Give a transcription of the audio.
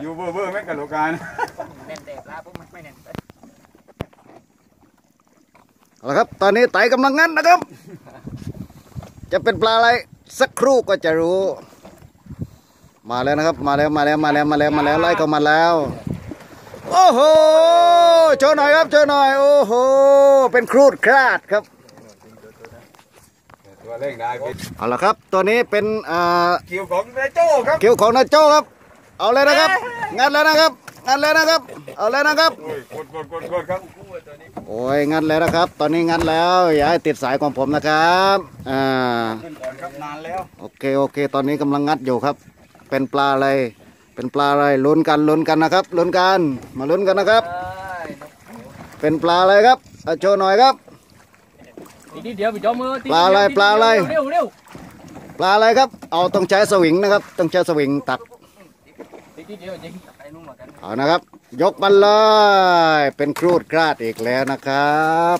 อยู่เบอร์เบอร์ไม่กับโลกานะแน่นแต่ปลาปุ๊บมันไม่แน่นเอาละครับ ตอนนี้ไต่กำลังงั้นนะครับ จะเป็นปลาอะไรสักครู่ก็จะรู้ มาแล้วนะครับ มาแล้วมาแล้วมาแล้วมาแล้วมาแล้วไล่เข้ามาแล้วโอ้โหโชว์หน่อยครับโชว์หน่อยโอ้โหเป็นครูดคราดครับตัวเร่งได้เป็นเอาละครับ ตัวนี้เป็นอ่าคิวของนายโจ้ครับคิวของนาโจ้ครับ เอาเลยนะครับ งัดแล้วนะครับ งัดแล้วนะครับ เอาเลยนะครับโอ้ยกดกดกดกดครับโอ้ย งัดแล้วนะครับ ตอนนี้งัดแล้ว อย่าให้ติดสายของผมนะครับ อ่า ขึ้นก่อนครับนานแล้วโอเค โอเค ตอนนี้กำลังงัดอยู่ครับ เป็นปลาอะไร เป็นปลาอะไร ลุ้นกันลุ้นกันนะครับ ลุ้นกัน มาลุ้นกันนะครับ เป็นปลาอะไรครับเอาโชว์หน่อยครับทีเดียวไปจอมือปลาอะไรปลาอะไร เร็วเร็ว ปลาอะไรครับ เอาต้องใช้สวิงนะครับ ต้องใช้สวิงตัก ทีเดียวจริงไอ้นุ่มเหมือนกัน เอานะครับ ยกมันเลย เป็นครูดกราดอีกแล้วนะครับ